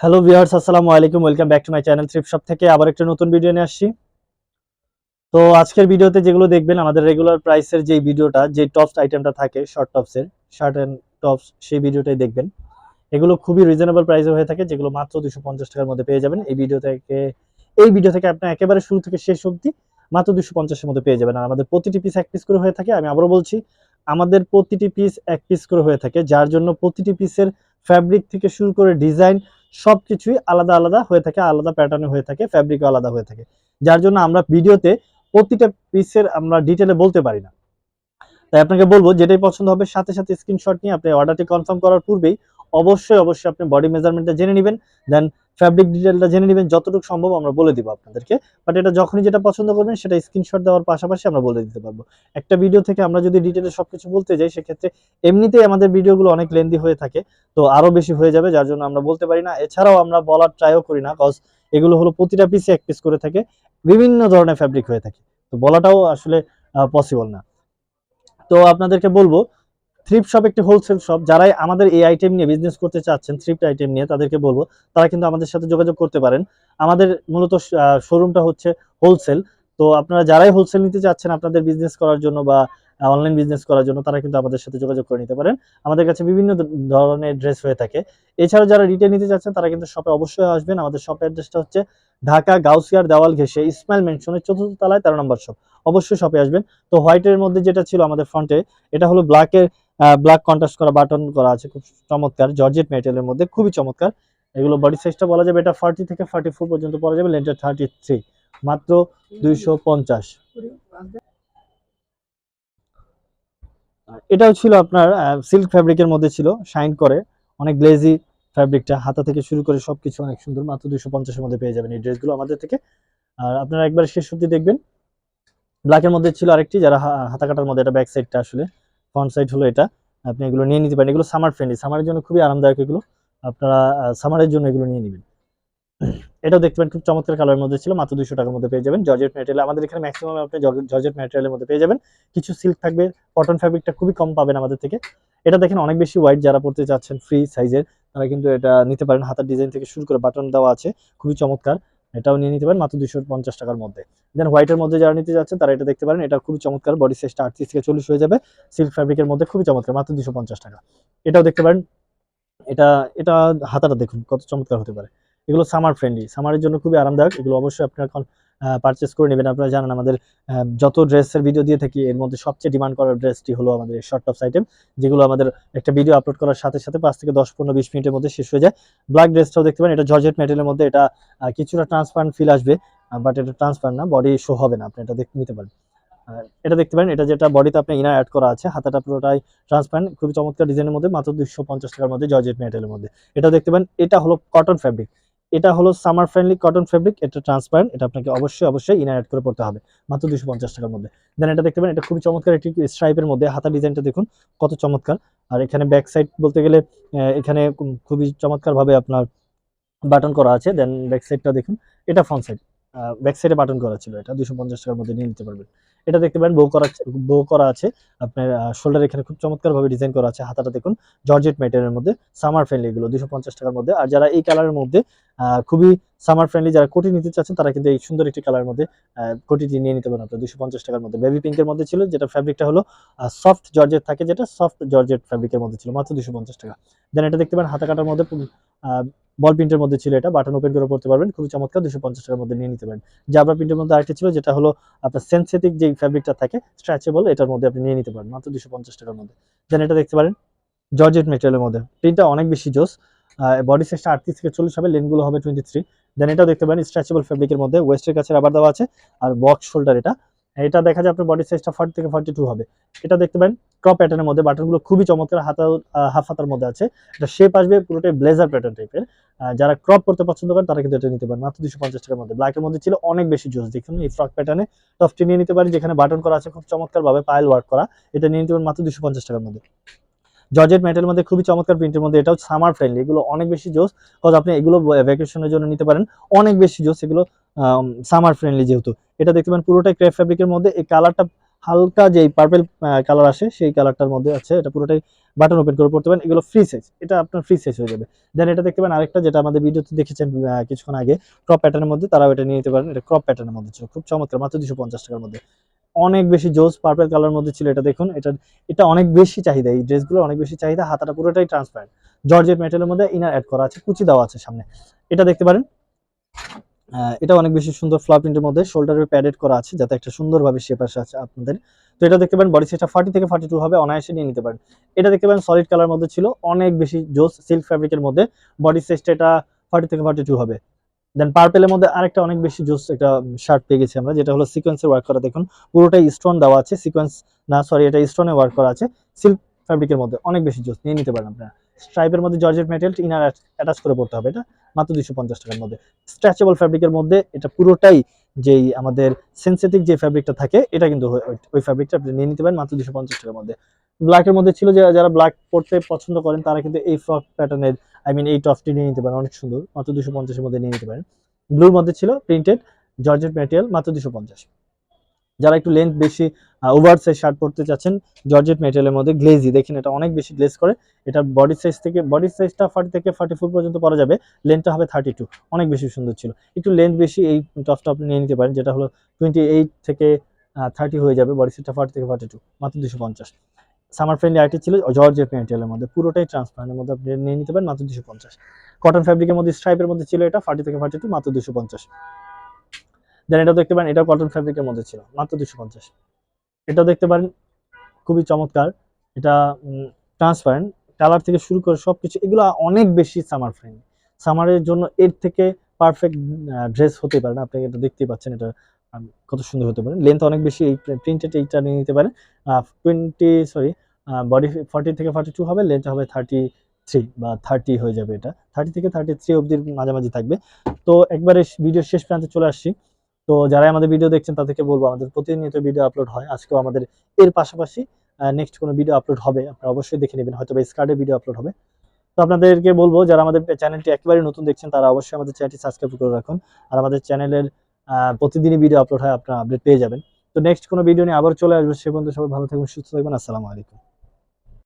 Hello viewers আসসালামু আলাইকুম welcome back to my channel thrift shop থেকে আবার একটা নতুন ভিডিও নিয়ে আসছি। তো আজকের ভিডিওতে যেগুলো দেখবেন, আমাদের রেগুলার প্রাইসের যে ভিডিওটা যে টপস আইটেমটা থাকে শর্ট টপসের শার্ট অ্যান্ড টপস সেই ভিডিওটাই দেখবেন। এগুলো খুবই রিজনেবল প্রাইসে হয়ে থাকে, যেগুলো মাত্র দুশো পঞ্চাশ টাকার মধ্যে পেয়ে যাবেন। এই ভিডিও থেকে, এই ভিডিও থেকে আপনি একেবারে শুরু থেকে শেষ অবধি মাত্র দুশো পঞ্চাশের মধ্যে পেয়ে যাবেন। আর আমাদের প্রতিটি পিস এক পিস করে হয়ে থাকে, আমি আবারও বলছি, আমাদের প্রতিটি পিস এক পিস করে হয়ে থাকে, যার জন্য প্রতিটি পিসের ফ্যাব্রিক থেকে শুরু করে ডিজাইন সবকিছুই আলাদা আলাদা হয়ে থাকে, আলাদা প্যাটার্নে হয়ে থাকে ফ্যাব্রিকও আলাদা হয়ে থাকে। যার জন্য আমরা ভিডিওতে প্রতিটা পিসের আমরা ডিটেলে বলতে পারি না। তাই আপনাকে বলব, যেটাই পছন্দ হবে, সাথে সাথে স্ক্রিনশট নিয়ে আপনি অর্ডারটি কনফার্ম করার পূর্বেই অবশ্যই অবশ্যই আপনি বডি মেজারমেন্টটা জেনে নেবেন দেন ফ্যাব্রিক ডিটেলটা জেনে নেবেন, যতটুকু সম্ভব আমরা বলে দিব আপনাদেরকে। বাট এটা যখনই যেটা পছন্দ করবেন, সেটা স্ক্রিনশট দেওয়ার পাশাপাশি আমরা বলে দিতে পারব। একটা ভিডিও থেকে আমরা যদি ডিটেলে সবকিছু বলতে যাই, সেক্ষেত্রে এমনিতেই আমাদের ভিডিওগুলো অনেক লেন্দি হয়ে থাকে, তো আরও বেশি হয়ে যাবে, যার জন্য আমরা বলতে পারি না। এছাড়াও আমরা বলার ট্রাইও করি না কজ এগুলো হলো প্রতিটা পিসে এক পিস করে থাকে, বিভিন্ন ধরনের ফ্যাব্রিক হয়ে থাকে। তো বলাটাও আসলে পসিবল না। তো আপনাদেরকে বলব থ্রিপ শপ একটি হোলসেল শপ যারাই আমাদের এই আইটেম নিয়ে বিজনেস করতে চাচ্ছেন থ্রিপ্ট আইটেম নিয়ে তাদেরকে বলব, তারা কিন্তু আমাদের সাথে যোগাযোগ করতে পারেন। আমাদের মূলত শোরুমটা হচ্ছে হোলসেল তো আপনারা যারাই হোলসেল নিতে চাচ্ছেন আপনাদের বিজনেস করার জন্য বা অনলাইন বিজনেস করার জন্য, তারা কিন্তু আমাদের সাথে যোগাযোগ করে নিতে পারেন। আমাদের কাছে বিভিন্ন ধরনের ড্রেস হয়ে থাকে। এছাড়াও যারা রিটেল নিতে চাচ্ছেন, তারা কিন্তু শপে অবশ্যই আসবেন। আমাদের শপের অ্যাড্রেসটা হচ্ছে ঢাকা গাউসিয়ার দেওয়াল ঘেসে ইসমাইল মেনশনের চতুর্থ তলায় তেরো নম্বর শপ অবশ্যই শপে আসবেন। তো হোয়াইটের মধ্যে যেটা ছিল আমাদের ফ্রন্টে এটা হলো ব্ল্যাকের ব্ল্যাক কন্ট্রাস্ট করা বাটন করা আছে, খুব চমৎকার। জর্জেট ম্যাটেরিয়ালের মধ্যে খুবই চমৎকার। এগুলো বডি সাইজটা বলা যাবে এটা ফর্টি থেকে ফর্টি ফোর পর্যন্ত পরা যাবে লেন্থটা থার্টি থ্রি মাত্র দুইশো পঞ্চাশ। এটাও ছিল আপনার সিল্ক ফ্যাব্রিকের মধ্যে ছিল শাইন করে। অনেক গ্লেজি ফ্যাব্রিকটা হাতা থেকে শুরু করে সবকিছু অনেক সুন্দর, মাত্র দুইশো পঞ্চাশের মধ্যে পেয়ে যাবেন এই ড্রেসগুলো আমাদের থেকে। আর আপনারা একবার শেষ অব্দি দেখবেন। ব্ল্যাকের মধ্যে ছিল আরেকটি, যারা হাতা কাটার মধ্যে এটা ব্যাক সাইডটা আসলে। ফ্রন্ট সাইড হলো এটা। আপনি এগুলো নিয়ে নিতে পারেন। এগুলো সামার ফ্রেন্ডলি সামারের জন্য খুবই আরামদায়ক এগুলো। আপনারা সামারের জন্য এগুলো নিয়ে নেবেন। এটাও দেখতে পারেন, খুব চমৎকার কালারের মধ্যে ছিল। মাত্র দুশো টাকার মধ্যে পেয়ে যাবেন। জর্জেট ম্যাটেরিয়াল আমাদের এখানে ম্যাক্সিমাম আপনি জর্জেট ম্যাটেরিয়ালের মধ্যে পেয়ে যাবেন। কিছু সিল্ক থাকবে। কটন ফ্যাব্রিকটা খুবই কম পাবেন আমাদের থেকে। এটা দেখেন, অনেক বেশি হোয়াইট যারা পড়তে চাচ্ছেন ফ্রি সাইজের তারা কিন্তু এটা নিতে পারেন। হাতার ডিজাইন থেকে শুরু করে বাটন দেওয়া আছে। খুবই চমৎকার। এটাও নিয়ে নিতে পারেন, মাত্র দুশো পঞ্চাশ টাকার মধ্যে। দেন হোয়াইটের মধ্যে যারা নিতে যাচ্ছেন, তারা এটা দেখতে পারেন, এটা খুবই চমৎকার বডি সাইজটা আটত্রিশ থেকে চল্লিশ হয়ে যাবে। সিল্ক ফ্যাব্রিকের মধ্যে খুবই চমৎকার, মাত্র দুশো পঞ্চাশ টাকা। এটাও দেখতে পারেন, এটা এটা হাতাটা দেখুন, কত চমৎকার হতে পারে। এগুলো সামার ফ্রেন্ডলি সামারের জন্য খুবই আরামদায়ক, এগুলো অবশ্যই আপনারা পারচেস করে নেবেন। আপনারা জানেন আমাদের যত ড্রেসের ভিডিও দিয়ে থাকি, এর মধ্যে সবচেয়ে ডিমান্ড করার ড্রেসটি হলো আমাদের শর্ট টপস আইটেম যেগুলো আমাদের একটা ভিডিও আপলোড করার সাথে সাথে পাঁচ থেকে দশ, পনেরো, বিশ মিনিটের মধ্যে শেষ হয়ে যায়। ব্ল্যাক ড্রেসটাও দেখতে পারেন, এটা জর্জেট ম্যাটেরিয়ালের মধ্যে এটা কিছুটা ট্রান্সপারেন্ট ফিল আসবে বাট এটা ট্রান্সপারেন্ট না বডি শো হবে না, আপনি এটা দেখতে নিতে পারেন। এটা দেখতে পারেন, এটা যেটা বডিতে আপনি ইনার অ্যাড করা আছে, হাতাটা পুরোটাই ট্রান্সপারেন্ট খুবই চমৎকার ডিজাইনের মধ্যে, মাত্র দুশো পঞ্চাশ টাকার মধ্যে জর্জেট ম্যাটেরিয়ালের মধ্যে। এটা দেখতে পারেন, এটা হলো কটন ফ্যাব্রিক এটা হলো সামার ফ্রেন্ডলি কটন ফেব্রিক এটা ট্রান্সপারেন্ট এটা আপনাকে অবশ্যই অবশ্যই ইনার অ্যাড করে পড়তে হবে, মাত্র দুশো পঞ্চাশ টাকার মধ্যে। দেন এটা দেখতে পারেন, এটা খুবই চমৎকার একটি স্ট্রাইপের মধ্যে, হাতা ডিজাইনটা দেখুন, কত চমৎকার। আর এখানে ব্যাক সাইড বলতে গেলে এখানে খুবই চমৎকারভাবে আপনার বাটন করা আছে দেন ব্যাক সাইডটা দেখুন, এটা ফ্রন্ট সাইড ব্যাক সাইডে বাটন করা ছিল এটা দুশো পঞ্চাশ টাকার মধ্যে নিয়ে নিতে পারবেন। এটা দেখতে পারেন বো করা বো করা আছে, আপনার শোল্ডার এখানে খুব চমৎকার ভাবে ডিজাইন করা আছে, হাতাটা দেখুন জর্জেট ম্যাটেরিয়ালের মধ্যে সামার ফ্রেন্ডলি এগুলো দুশো পঞ্চাশ টাকার মধ্যে। আর যারা এই কালারের মধ্যে খুবই সামার ফ্রেন্ডলি যারা কোটি নিতে চাচ্ছেন, তারা কিন্তু এই সুন্দর একটি কালারের মধ্যে কোটিটি নিয়ে নিতে পারেন আপনার দুশো পঞ্চাশ টাকার মধ্যে। বেবি পিঙ্কের মধ্যে ছিল, যেটা ফ্যাব্রিকটা হলো সফট জর্জেট থাকে, যেটা সফট জর্জেট ফ্যাব্রিকের মধ্যে ছিল, মাত্র দুশো পঞ্চাশ টাকা। দেন এটা দেখতে পারেন, হাতা কাটার মধ্যে বল প্রিন্টের মধ্যে ছিল এটা, বাটন ওপেন করে পড়তে পারবেন। খুবই চমৎকার, দুশো পঞ্চাশ টাকার মধ্যে নিয়ে নিতে পারেন। জাবরা প্রিন্টের মধ্যে আরেকটা ছিল, যেটা হলো আপনার সেন্সেটিক যে ফ্যাব্রিকটা থাকে স্ট্রেচেবল এটার মধ্যে আপনি নিয়ে নিতে পারেন, মাত্র দুশো পঞ্চাশ টাকার মধ্যে। দেন এটা দেখতে পারেন? জর্জেট মেটেরিয়ালের মধ্যে। প্রিন্টটা অনেক বেশি জোস। বডি সাইজটা আটত্রিশ থেকে চল্লিশ হবে লেনগুলো হবে টোয়েন্টি থ্রি দেন এটাও দেখতে পারেন স্ট্রেচেবল ফ্যাব্রিকের মধ্যে। ওয়েস্টের কাছে রাবার দেওয়া আছে, আর বক্স শোল্ডার এটা। এটা দেখা যায় আপনার বডি সাইজটা ফর্টি থেকে ফর্টি টু হবে। এটা দেখতে পারেন ক্রপ প্যাটার্নের মধ্যে বাটনগুলো খুবই চমৎকার হাতা হাফ হাতার মধ্যে আছে। এটা শেপ আসবে পুরোটাই ব্লেজার প্যাটার্ন টাইপের যারা ক্রপ করতে পছন্দ করেন, তারা কিন্তু এটা নিতে পারেন। মাত্র দুশো পঞ্চাশ টাকার মধ্যে। ব্ল্যাকের মধ্যে ছিল অনেক বেশি জোস দেখুন, এই ফ্রক প্যাটার্নে টপটি নিয়ে নিতে পারেন, যেখানে বাটন করা আছে খুব চমৎকার ভাবে পায়েল ওয়ার্ক করা। এটা নিয়ে নিতে পারেন মাত্র দুশো পঞ্চাশ টাকার মধ্যে। জর্জেট মেটের মধ্যে খুবই চমৎকার প্রিন্টের মধ্যে। এটাও সামার ফ্রেন্ডলি এগুলো অনেক বেশি জোস কজ আপনি এগুলো ভ্যাকেশনের জন্য নিতে পারেন। অনেক বেশি জোস এগুলো সামার ফ্রেন্ডলি যেহেতু। এটা দেখতে পারেন পুরোটাই ক্রেপ ফ্যাব্রিকের মধ্যে। এই কালারটা হালকা যে পার্পেল কালার আসে, সেই কালারটার মধ্যে আছে, এটা পুরোটাই বাটন ওপেন করে পড়তে পারেন। এগুলো ফ্রি সাইজ এটা আপনার ফ্রি সাইজ হয়ে যাবে। দেন এটা দেখতে পারেন আরেকটা যেটা আমাদের ভিডিওতে দেখেছেন কিছুক্ষণ আগে ক্রপ প্যাটার্নের মধ্যে, তারাও এটা নিয়ে নিতে পারেন। এটা ক্রপ প্যাটার্নের মধ্যে ছিল, খুব চমৎকার, মাত্র দুশো পঞ্চাশ টাকার মধ্যে। অনেক বেশি জোস পার্পেল কালার মধ্যে ছিল এটা দেখুন, এটা এটা অনেক বেশি চাহিদা, এই ড্রেসগুলো অনেক বেশি চাহিদা, হাতাটা পুরোটাই ট্রান্সপারেন্ট জর্জেট মেটেরিয়ালের মধ্যে ইনার অ্যাড করা আছে, কুচি দেওয়া আছে সামনে। এটা দেখতে পারেন। এটা অনেক বেশি সুন্দর ফ্লার প্রিন্টের মধ্যে শোল্ডারে প্যাডেড করা আছে যাতে একটা সুন্দরভাবে শেপ আসে আছে আপনাদের। তো এটা দেখতে পারেন বডি সাইজটা ফার্টি থেকে ফার্টি টু হবে, অনায়াসে নিয়ে নিতে পারেন। এটা দেখতে পারেন সলিড কালার মধ্যে ছিল, অনেক বেশি জোস সিল্ক ফ্যাব্রিকের মধ্যে বডি সাইজটা এটা ফার্টি থেকে ফার্টি টু হবে দেন পার্পেলের মধ্যে আরেকটা অনেক বেশি জোস একটা শার্ট পেয়ে গেছি আমরা, যেটা হলো সিকোয়েন্সের ওয়ার্ক করা। দেখুন, পুরোটাই স্টোন দেওয়া আছে সিকোয়েন্স না সরি এটা স্টোনে ওয়ার্ক করা আছে সিল্ক ফ্যাব্রিকের মধ্যে অনেক বেশি জোস, নিয়ে নিতে পারেন আপনারা। স্ট্রাইপের মধ্যে জর্জেট মেটেরিয়াল ইনার অ্যাটাচ করে পড়তে হবে এটা, মাত্র দুশো পঞ্চাশ টাকার মধ্যে। স্ট্রেচেবল ফ্যাব্রিকের মধ্যে এটা পুরোটাই যেই আমাদের সেন্সিটিভ যে ফ্যাব্রিকটা থাকে, এটা কিন্তু ওই- ফ্যাব্রিকটা আপনি নিয়ে নিতে পারেন, মাত্র দুশো পঞ্চাশ টাকার মধ্যে। ব্ল্যাকের মধ্যে ছিল যে, যারা ব্ল্যাক পড়তে পছন্দ করেন, তারা কিন্তু এই ফ্রক প্যাটার্নের আই মিন এই টপটি নিয়ে নিতে পারেন, অনেক সুন্দর, মাত্র দুশো পঞ্চাশের মধ্যে নিয়ে নিতে পারেন। ব্লুর মধ্যে ছিল প্রিন্টেড জর্জেট ম্যাটেরিয়াল মাত্র দুশো পঞ্চাশ। যারা একটু লেন্থ বেশি ওভার সাইজ শার্ট পরতে চাচ্ছেন জর্জেট ম্যাটেরিয়ালের মধ্যে গ্লেজি দেখেন, এটা অনেক বেশি গ্লেজ করে। এটা বডি সাইজ থেকে বডি সাইজটা ফার্টি থেকে ফার্টি ফোর পর্যন্ত পরা যাবে। লেন্থটা হবে থার্টি টু অনেক বেশি সুন্দর ছিল। একটু লেন্থ বেশি এই টপটা আপনি নিয়ে নিতে পারেন, যেটা হলো টোয়েন্টি এইট থেকে থার্টি হয়ে যাবে বডি সাইজটা ফার্টি থেকে ফার্টি টু মাত্র দুশো পঞ্চাশ। সামার ফ্রেন্ডলি আইটি ছিল জর্জেট ম্যাটেরিয়ালের মধ্যে। পুরোটাই ট্রান্সপারেন্টের মধ্যে আপনি নিয়ে নিতে পারেন, মাত্র দুশো পঞ্চাশ। কটন ফ্যাব্রিকের মধ্যে স্ট্রাইপের মধ্যে ছিল এটা ফার্টি থেকে ফার্টি টু মাত্র দুশো পঞ্চাশ। দেন এটা দেখতে পারেন এটা কটন ফ্যাব্রিকের মধ্যে ছিল, মাত্র দুশো পঞ্চাশ। এটাও দেখতে পারেন, খুবই চমৎকার। এটা ট্রান্সপারেন্ট কালার থেকে শুরু করে সব কিছু এগুলো অনেক বেশি সামার ফ্রেন্ড সামারের জন্য এর থেকে পারফেক্ট ড্রেস হতে পারে না। আপনি এটা দেখতেই পাচ্ছেন, এটা কত সুন্দর হতে পারে। লেন্থ অনেক বেশি, এই প্রিন্টেড এইটা নিয়ে নিতে পারেন। টোয়েন্টি সরি বডি ফর্টি থেকে ফর্টি টু হবে লেন্থ হবে থার্টি থ্রি বা থার্টি হয়ে যাবে এটা। থার্টি থেকে থার্টি থ্রি অবধির মাঝামাঝি থাকবে। তো একবারে ভিডিও শেষ প্রান্তে চলে আসছি। তো যারা আমাদের ভিডিও দেখছেন, তাদেরকে বলব আমাদের প্রতিনিয়ত ভিডিও আপলোড হয়। আজকেও আমাদের এর পাশাপাশি নেক্সট কোনো ভিডিও আপলোড হবে, আপনারা অবশ্যই দেখে নেবেন, হয়তো বা ভিডিও আপলোড হবে। তো আপনাদেরকে বলব, যারা আমাদের চ্যানেলটি একেবারে নতুন দেখছেন, তারা অবশ্যই আমাদের চ্যানেলটি সাবস্ক্রাইব করে রাখুন। আর আমাদের চ্যানেলের প্রতিদিনই ভিডিও আপলোড হয়, আপনারা আপডেট পেয়ে যাবেন। তো নেক্সট কোনো ভিডিও নিয়ে আবার চলে আসবে। সে পর্যন্ত সবাই ভালো থাকবেন সুস্থ থাকবেন আসসালামু আলাইকুম।